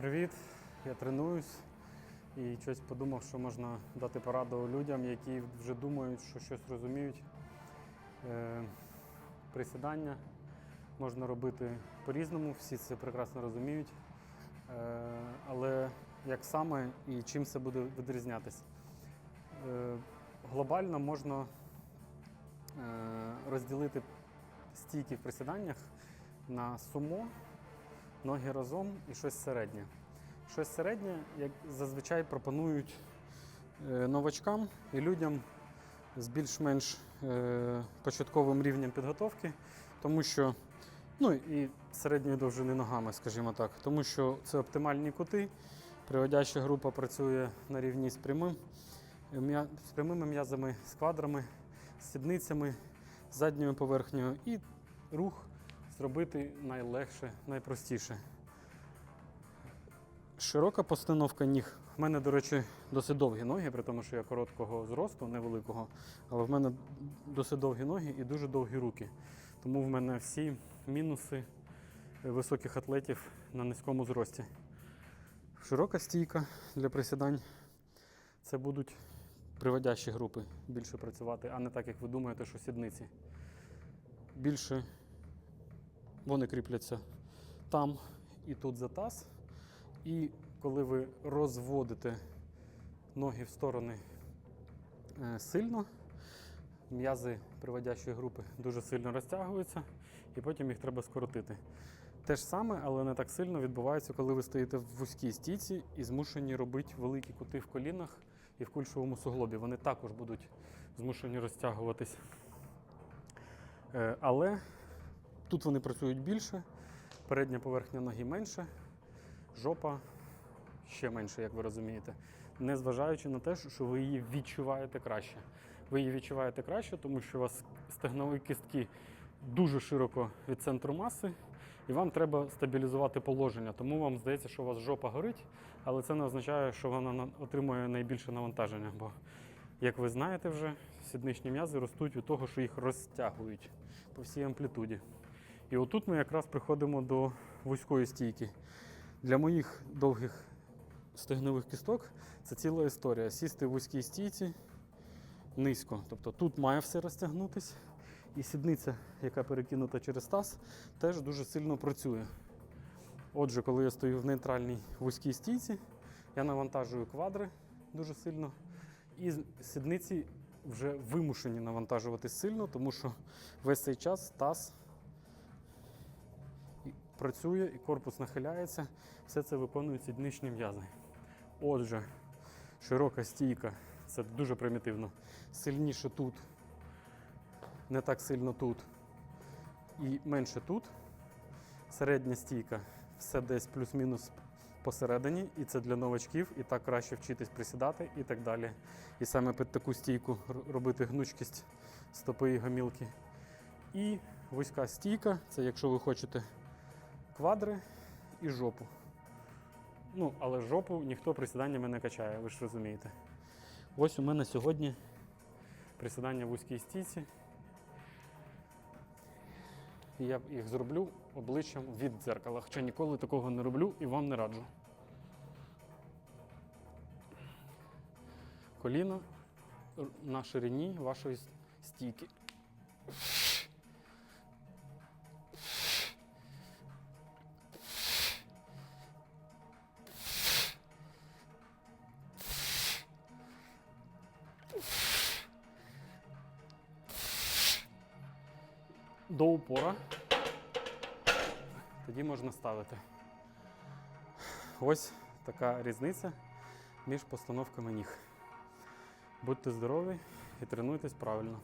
Привіт, я тренуюсь і щось подумав, що можна дати пораду людям, які вже думають, що щось розуміють. Е, присідання можна робити по-різному, всі це прекрасно розуміють. Е, але як саме і чим це буде відрізнятися? Е, глобально можна розділити стійки в присіданнях на сумо, ноги разом і щось середнє. Щось середнє, як зазвичай пропонують е, новачкам і людям з більш-менш е, початковим рівнем підготовки, тому що ну і середньої довжини ногами, скажімо так, тому що це оптимальні кути. Приводяща група працює на рівні з прямим, з прямими м'язами, з квадрами, з сідницями, задньою поверхнею і рух зробити найлегше, найпростіше. Широка постановка ніг. У мене, до речі, досить довгі ноги, при тому, що я короткого зросту, невеликого, але в мене досить довгі ноги і дуже довгі руки. Тому в мене всі мінуси високих атлетів на низькому зрості. Широка стійка для присідань. Це будуть приводящі групи більше працювати, а не так, як ви думаєте, що сідниці. Більше вони кріпляться там і тут за таз. І коли ви розводите ноги в сторони е, сильно, м'язи приводящої групи дуже сильно розтягуються, і потім їх треба скоротити. Те ж саме, але не так сильно відбувається, коли ви стоїте в вузькій стійці і змушені робити великі кути в колінах і в кульшовому суглобі. Вони також будуть змушені розтягуватись. Е, Але тут вони працюють більше, передня поверхня ноги менше, жопа ще менше, як ви розумієте. Незважаючи на те, що ви її відчуваєте краще. Ви її відчуваєте краще, тому що у вас стегнові кістки дуже широко від центру маси, і вам треба стабілізувати положення. Тому вам здається, що у вас жопа горить, але це не означає, що вона отримує найбільше навантаження. Бо, як ви знаєте вже, сідничні м'язи ростуть від того, що їх розтягують по всій амплітуді. І отут ми якраз приходимо до вузької стійки. Для моїх довгих стегнових кісток це ціла історія. Сісти в вузькій стійці низько. Тобто тут має все розтягнутись, і сідниця, яка перекинута через таз, теж дуже сильно працює. Отже, коли я стою в нейтральній вузькій стійці, я навантажую квадри дуже сильно, і сідниці вже вимушені навантажуватись сильно, тому що весь цей час таз працює і корпус нахиляється. Все це виконують сідничні м'язи. Отже, широка стійка це дуже примітивно. Сильніше тут, не так сильно тут і менше тут. Середня стійка все десь плюс-мінус посередині, і це для новачків, і так краще вчитись присідати і так далі. І саме під таку стійку робити гнучкість стопи і гомілки. І вузька стійка це якщо ви хочете квадри і жопу. Ну, але жопу ніхто присіданнями не качає, ви ж розумієте. Ось у мене сьогодні присідання в вузькій стійці. Я їх зроблю обличчям від дзеркала. Хоча ніколи такого не роблю і вам не раджу. Коліно на ширині вашої стійки. До упора. Тоді можна ставити. Ось така різниця між постановками ніг. Будьте здорові і тренуйтесь правильно.